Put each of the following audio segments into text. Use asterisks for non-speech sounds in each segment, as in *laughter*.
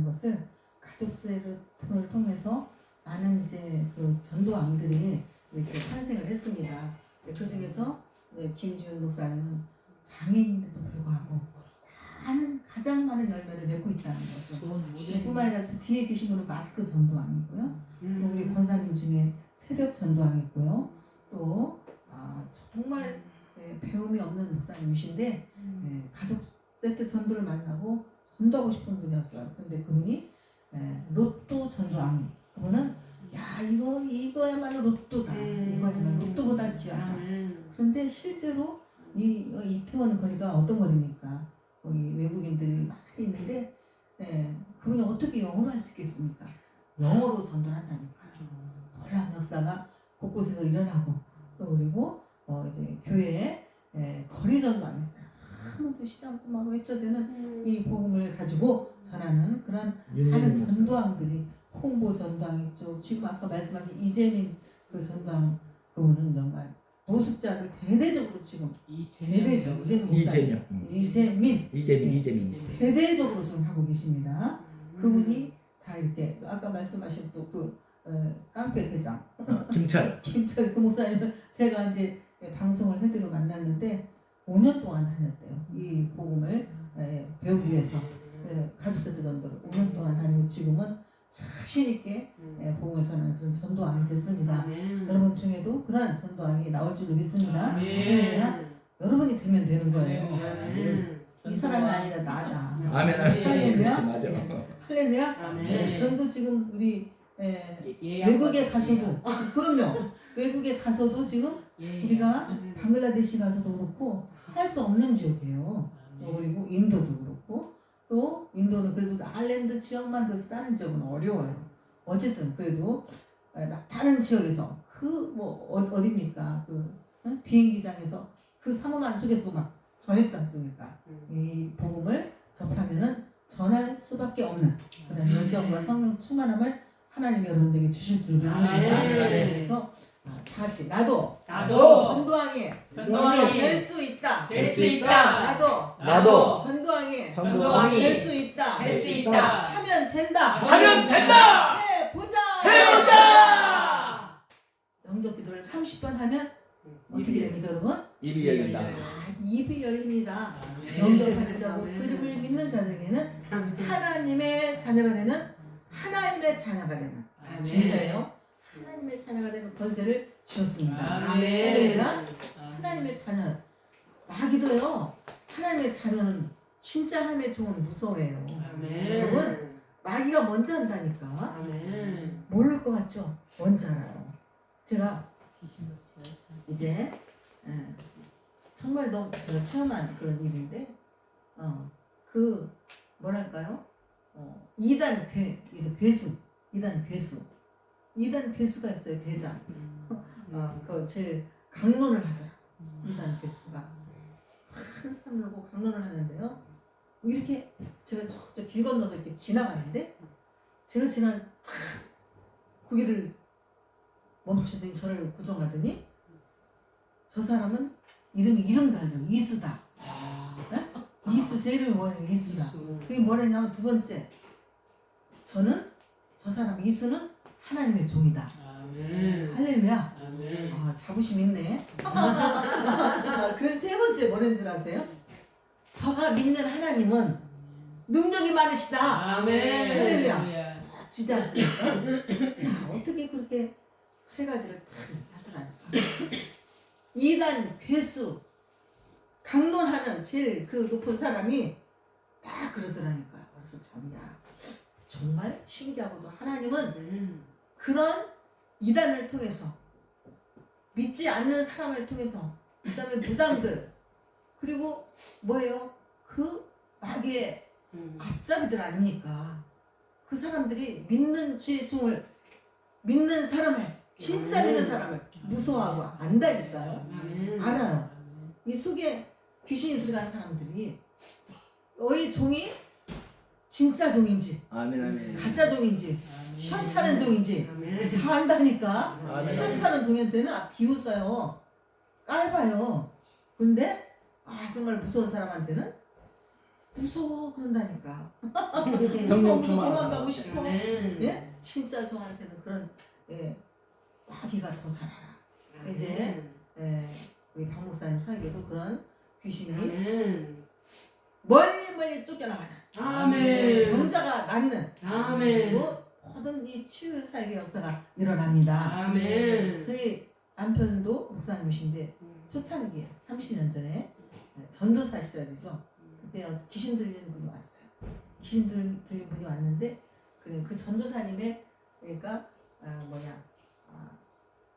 것을 가족세를 을 통해서 많은 이제 그 전도왕들이 이렇게 탄생을 했습니다. 그 중에서 네, 김지훈 목사님은 장애인인데도 불구하고 많은 가장 많은 열매를 맺고 있다는 거죠. 네, 뿐만 아니라 저 뒤에 계신 분은 마스크 전도왕이고요. 또 우리 권사님 중에 새벽 전도왕이고요. 또 아, 정말 네, 배움이 없는 목사님이신데 네, 가족 세트 전도를 만나고 전도하고 싶은 분이었어요. 근데 그분이 네, 로또 전도왕. 그분은 야 이거 이거야말로 로또다. 음. 이거야말로 로또보다 귀하다. 그런데 실제로 이 어, 이태원 거리가 어떤 거리입니까? 거기 외국인들이 많이 있는데 예, 그분이 어떻게 영어로 할 수 있겠습니까? 영어로 전도를 한다니까. 놀라운 역사가 곳곳에서 일어나고 또 그리고 어, 이제 교회에 예, 거리 전도안 있어요. 아무도 쉬지 않고 막 외쳐대는 이 복음을 가지고 전하는 그런 하는 전도왕들이 홍보 전도왕 있죠. 지금 아까 말씀하신 이재민 그 전도왕 그분은 정말 노숙자들 대대적으로 지금 대대적으로 이재민 목사님 이재명. 음. 이재민 이재명 이재명. 대대적으로 지금 하고 계십니다. 그분이 다 이렇게 아까 말씀하신 또그 어, 깡패 대장 어, 김철. *laughs* 김철 그 목사님은 제가 이제 방송을 해드려 만났는데 5년 동안 다녔대요. 이 복음을 예, 배우기 위해서 예, 가족 세대 전도를 5년 동안 다니고 지금은 자신 있게 예, 복음을 전하는 그런 전도왕이 됐습니다. 여러분 중에도 그러한 전도왕이 나올 줄로 믿습니다. 할렐루야. 여러분이 되면 되는 거예요. 이 사람이 아니라 나다. 아멘 아멘. 할렐루야. 그렇지 맞아. 할렐루야. 네, 전도 지금 우리 예, 외국에 가서도 그럼요. 외국에 가서도 지금 우리가 방글라데시 가서도 그렇고 할 수 없는 지역이에요. 또 그리고 인도도 그렇고 또 인도는 그래도 아일랜드 지역만 그래서 다른 지역은 어려워요. 어쨌든 그래도 에, 나- 다른 지역에서 그 뭐 어디입니까 그 응? 비행기장에서 그 사모만 속에서도 막 전했지 않습니까? 이 복음을 접하면은 전할 수밖에 없는 그런 열정과 성령 충만함을 하나님이 여러분들에게 주실 줄 믿습니다. 아멘. 그래서 아, 다 같이 나도 나도 전도왕이 전도왕이 될 수 있다. 될 수 있다. 나도 나도 전도왕이 전도왕이 될 수 있다. 될 수 있다. 하면 된다. 하면 된다. 해 보자. 해보자. 영접 기도를 30번 하면 어떻게 됩니까, 여러분? 입이 열린다. 아, 입이 열립니다. 영접하는 자고 그림을 믿는 자들에게는 하나님의 자녀가 되는 하나님의 자녀가 되는 중요해요. 하나님의 자녀가 되는 권세를 주셨습니다. 할렐루야. 하나님의 자녀 마귀도요. 하나님의 자녀는 진짜 하나님의 종은 무서워해요. 여러분 마귀가 먼저 한다니까 모를 것 같죠? 먼저 알아요. 제가 이제 예, 정말 너무 제가 체험한 그런 일인데 어, 그 뭐랄까요? 어, 이단 괴 이단 괴수 이단 괴수 이단 괴수가 있어요 대장. 어, 그 제일 강론을 하더라고 이단 괴수가. 많은 사람들 보고 강론을 하는데요. 이렇게 제가 저저 길 건너서 이렇게 지나가는데 제가 지난 탁 고개를 멈추더니 저를 고정하더니 저 사람은 이름이 이름도 알죠 이수다. 이수 제 이름이 뭐예요 이수다. 그게 뭐냐면 두 번째 저는 저 사람 이수는 하나님의 종이다 할렐루야 아 자부심 있네 *laughs* 그 세 번째 뭐라는 줄 아세요? 저가 믿는 하나님은 능력이 많으시다 할렐루야. 주지 않습니까? 야, 어떻게 그렇게 세 가지를 다 하더라니까. 이단 괴수 강론하는 제일 그 높은 사람이 다 그러더라니까. 그래서 참야 정말 신기하고도 하나님은 그런 이단을 통해서 믿지 않는 사람을 통해서 그다음에 무당들 그리고 뭐예요? 그 마귀의 앞잡이들 아닙니까? 그 사람들이 믿는 종을 믿는 사람을 진짜 믿는 사람을 무서워하고 안다니까요. 알아요. 이 속에 귀신이 들어간 사람들이 너희 종이 진짜 종인지 아멘 아멘. 가짜 종인지 시원찮은 종인지 다 안다니까. 아멘. 시원찮은 종한테는 아, 비웃어요. 깔봐요. 그런데 아 정말 무서운 사람한테는 무서워 그런다니까. 성령 *laughs* 무서워서 충만하사. 도망가고 싶어. 예? 진짜 저한테는 그런 예, 마귀가 더잘 알아. 이제 예, 우리 박 목사님 사에게도 그런 귀신이 아멘. 멀리 멀리 쫓겨나가는 아멘. 병자가 낫는 아멘. 그리고 모든 이 치유 사역의 역사가 일어납니다. 아멘. 저희 남편도 목사님이신데 초창기에 30년 전에 전도사 시절이죠. 그때 귀신 들리는 분이 왔어요. 귀신 들- 들린 분이 왔는데 그, 그 전도사님의 그러니까 아, 뭐냐 아,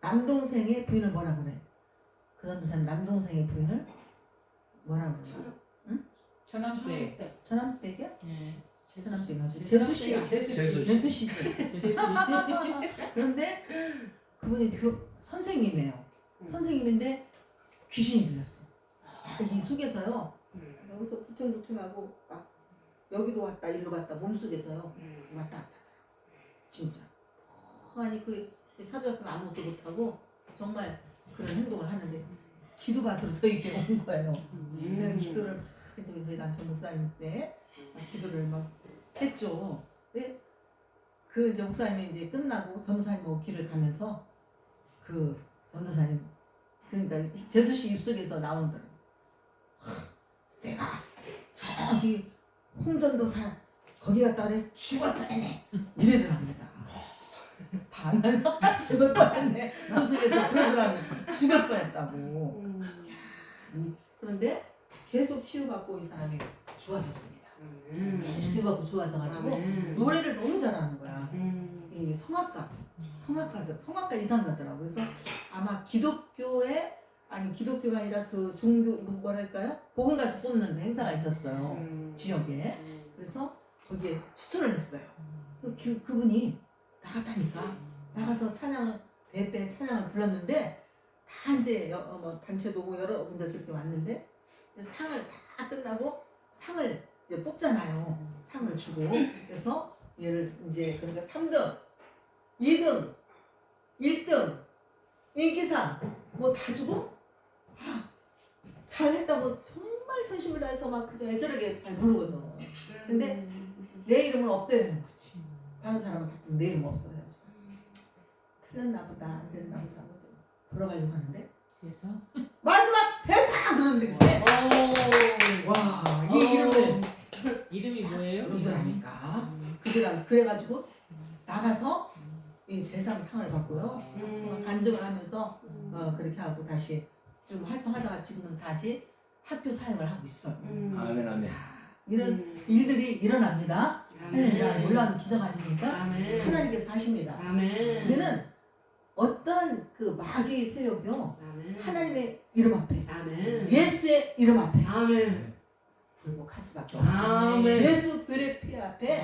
남동생의 부인을 뭐라 그래? 그 전도사님 남동생의 부인을 뭐라 그래? 전함대. 전남댁이야? 예. 재수 씨야. 재수 재수 씨. 재수 씨지. 재수 그런데 그분이 교, 선생님이에요. 선생님인데 귀신이 들렸어. 아, 이 속에서요. 여기서 부퉁부퉁하고 막 여기로 왔다 일로 갔다 몸 속에서요. 왔다 갔다. 진짜. 아니 그 사주학교 아무것도 못하고 정말 그런 행동을 하는데 기도 받으러 저에게 온 거예요. 네, 기도를 막 이제 저희 남편 목사님 때 기도를 막 했죠. 네? 그 이제 목사님이 이제 끝나고 전도사님하고 길을 가면서 그 전도사님 그러니까 재수 씨 입속에서 나오더라고. 내가 저기 홍전도사 거기 갔다 그래 죽을 뻔했네 이러더랍니다. 반을 *laughs* 죽을 뻔했네. 그 속에서 그러더라고 죽을 뻔했다고. 이- 그런데 계속 치유받고 이 사람이 좋아졌습니다. 계속 치유받고 좋아져가지고 노래를 너무 잘하는 거야. 이 성악가, 성악가들, 성악가 이상 같더라고. 그래서 아마 기독교에 아니 기독교가 아니라 그 종교 뭐- 뭐랄까요? 복음 가수 뽑는 행사가 있었어요 지역에. 그래서 거기에 추천을 했어요. 그, 그 그분이 나갔다니까 나가서 찬양을 대때 찬양을 불렀는데 다 이제 여, 어, 뭐 단체도 오고 여러 분들 이렇게 왔는데 상을 다 끝나고 상을 이제 뽑잖아요. 상을 주고 그래서 얘를 이제 그러니까 3등, 2등, 1등, 인기상 뭐 다 주고 아, 잘했다고 정말 전심을 다해서 막 그저 애절하게 잘 부르거든. 근데 내 이름은 없대는 거지. 다른 사람은 다내 이름 없어가지고 틀렸나 보다 안 됐나 보다 그죠. 돌아가려고 하는데 그래서 마지막 대사 그러는데 글쎄 와이 어. 이름을 이름이 뭐예요? 그러더라니까 그래가 그래가지고 나가서 이 대상 상을 받고요 음. 정말 간증을 하면서 어, 그렇게 하고 다시 좀 활동하다가 지금은 다시 학교 사역을 하고 있어요 아멘 아멘. 이런 일들이 일어납니다 할렐루야 놀라운 기적 아닙니까 아멘. 하나님께서 하십니다 아멘. 우리는 어떤 그 마귀의 세력이요 아멘. 하나님의 이름 앞에 아멘. 예수의 이름 앞에 아멘. 굴복할 수밖에 없습니다. 아멘. 예수 별의 피 앞에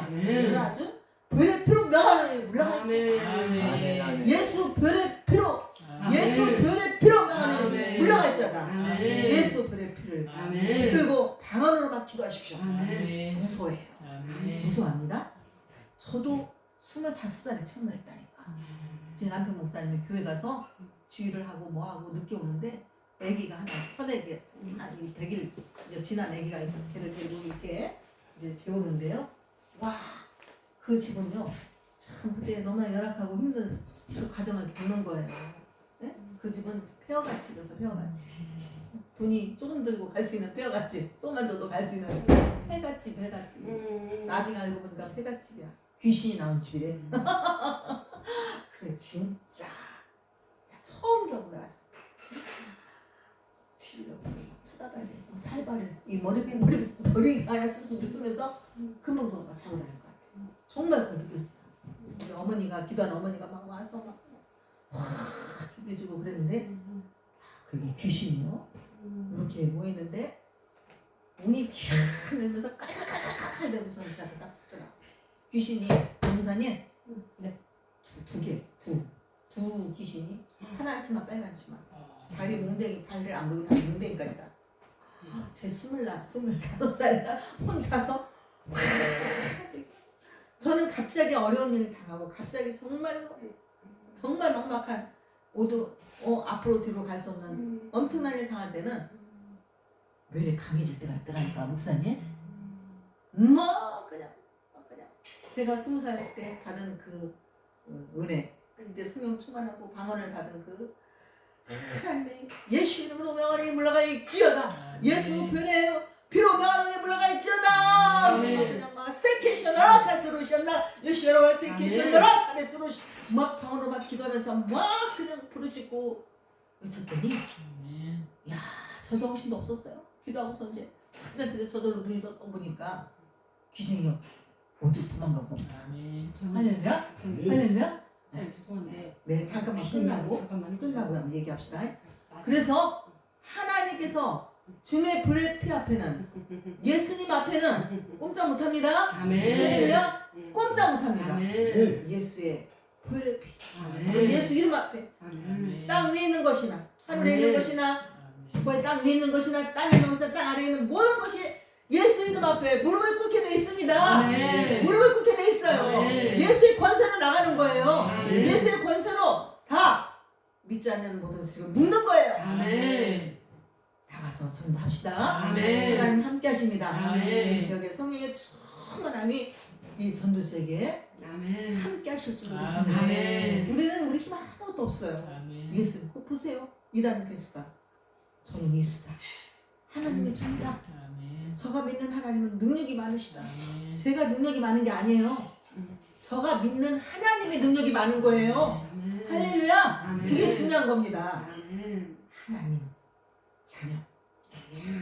아주 별의 피로 명하는 아멘. 예수 별의 피로 아멘. 예수 별의 피로 명하는 아멘. 올라가 있잖아. 아멘. 예수 별의 피를 아멘. 들고 방언으로만 기도하십시오. 아멘. 무서워해요. 아멘. 무서워합니다. 저도 25살에 체험을 했다니까. 제 남편 목사님이 교회 가서 주의를 하고 뭐 하고 늦게 오는데 아기가 하나 첫 아기 한이 100일 이제 지난 아기가 있어 걔를 데리고 이렇게 이제 재우는데요. 와 그 집은요 참 그때 너무나 열악하고 힘든 그 과정을 겪는 거예요. 예? 그 집은 그래서 폐허같이 돈이 조금 들고 갈 수 있는 폐허같이 조금만 줘도 갈 수 있는 폐갓집 폐갓집 음. 나중에 알고 보니까 폐갓집이야 귀신이 나온 집이래. 그래 진짜 야, 처음 겪어봤어. 뒤를 쳐다봐야 돼. 뭐 살발을 이 머리 머리 머리가 하얀 수술 쓰면서 금방 돌아가 자고 다닐 것 같아. 정말 그걸 느꼈어요. 우리 어머니가 기도하는 어머니가 막 와서 막 기도해주고 그랬는데 그게 귀신이요. 이렇게 모이는데 문이 캬 열면서 깔깔깔깔 대고서 저를 딱 쓰더라. 귀신이 전도사님 네. 두 개, 두, 두 귀신이 하나 치마 빨간 치마. 다리 몽댕이 발을 안 보이고 다리 몽댕이까지 다. 제 스물나 스물다섯 살이나 혼자서? 저는 갑자기 어려운 일을 당하고 갑자기 정말 정말 막막한 오도 어, 앞으로 뒤로 갈 수 없는 엄청난 일을 당할 때는 왜 이렇게 강해질 때가 있더라니까 목사님? 뭐 그냥 뭐 그냥. 제가 스무 살 때 받은 그 어, 은혜 그때 성령 충만하고 방언을 받은 그 하나님 예수 이름으로 명하니 물러가 있지어다. 예수 변에 비로 명하니 물러가 있지어다. 그냥 막 세케셔너라 카스로셔나 예수여러와 세케셔너라 카레스로시 막 방언으로 막 기도하면서 막 그냥 부르짖고 외쳤더니 아멘. 저정신도 없었어요. 기도하고서 이제. 한잔 그때 저절로 눈이 떠 보니까 귀신이 어디 도망가고. 할렐루야? 네. 할렐루야 죄송한데 네 잠깐만 끝나고 잠깐만 끝나고 한번 얘기합시다. 맞아. 그래서 하나님께서 주님의 불의 피 앞에는 예수님 앞에는 꼼짝 못합니다. 아멘 음. 꼼짝 못합니다. 아멘 예수의 불의 피 아멘 예수 이름 앞에 아멘 땅 위에 있는 것이나 하늘에 있는. 것이나. 뭐땅 위에 있는 것이나 땅에 있는 것이나 땅 아래에 있는 모든 것이 예수 이름 앞에 무릎을 꿇게 돼 있습니다. 아멘. 무릎을 꿇게 돼 있어요. 아멘. 예수의 권세로 나가는 거예요. 아멘. 예수의 권세로 다 믿지 않는 모든 것을 묶는 거예요. 아멘 나가서 전도합시다. 아멘. 하나님 함께 하십니다. 아멘. 이 지역의 성령의 충만함이 이 전도지에게 아멘 함께 하실 줄 믿습니다. 아멘. 우리는 우리 힘 아무것도 없어요. 아멘. 예수 꼭 보세요. 이단 개수가 저는 예수다. 하나님의 종이다. 저가 믿는 하나님은 능력이 많으시다. 아멘. 제가 능력이 많은 게 아니에요. 저가 믿는 하나님의 능력이 많은 거예요. 아멘 할렐루야. 아멘. 그게 중요한 겁니다. 아멘 하나님 자녀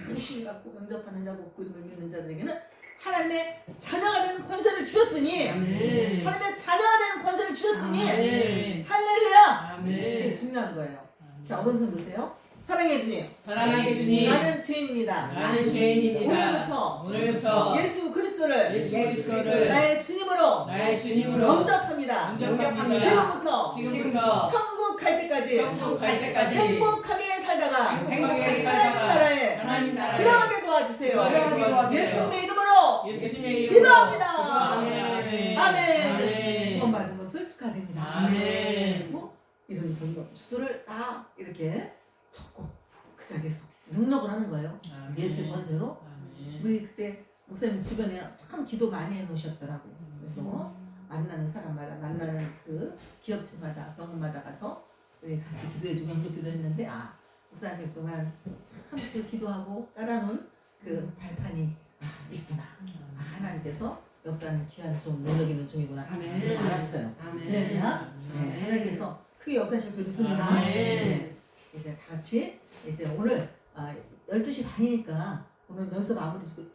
당신이 갖고 영접하는 자고 그 이름을 믿는 자들에게는 하나님의 자녀가 되는 권세를 주셨으니 아멘 하나님의 자녀가 되는 권세를 주셨으니 아멘. 할렐루야. 그게 아멘. 중요한 거예요. 자 오른손 보세요. 사랑해 주님. 사랑해 주님. 나는 죄인입니다. 나는 죄인입니다. 오늘부터 오늘부터 예수 그리스도를 예수 그리스도를 나의 주님으로 나의 주님으로 영접합니다. 영접합니다. 지금부터 지금부터 천국 갈 때까지 천국 갈 때까지 행복하게 살다가 행복하게 살다가 나라에 하나님 나라에 들어가게 도와주세요. 들어가게 도와주세요. 예수님의 이름으로 예수님의 이름으로 기도합니다. 아멘. 아멘. 아멘. 구원 받은 것을 축하드립니다. 아멘. 그리고 이름 선거 주소를 다 이렇게 적고 그 자리에서 능력을 하는 거예요. 아멘. 예수 권세로. 우리 그때 목사님 주변에 참 기도 많이 해놓으셨더라고. 그래서 음. 만나는 사람마다 만나는 그 기업체마다 병원마다 가서 우리 같이 기도해주고 영접 기도 했는데 아 목사님 동안 참 그 기도하고 따라놓은 그 발판이 아, 있구나. 아, 하나님께서 역사는 귀한 종 능력 있는 종이구나. 아멘. 알았어요. 아멘 그래야 네, 하나님께서 크게 역사하실 줄 믿습니다. 아멘. 네. 이제 다 같이 이제 오늘 아, 12시 반이니까 오늘 여기서 마무리 짓고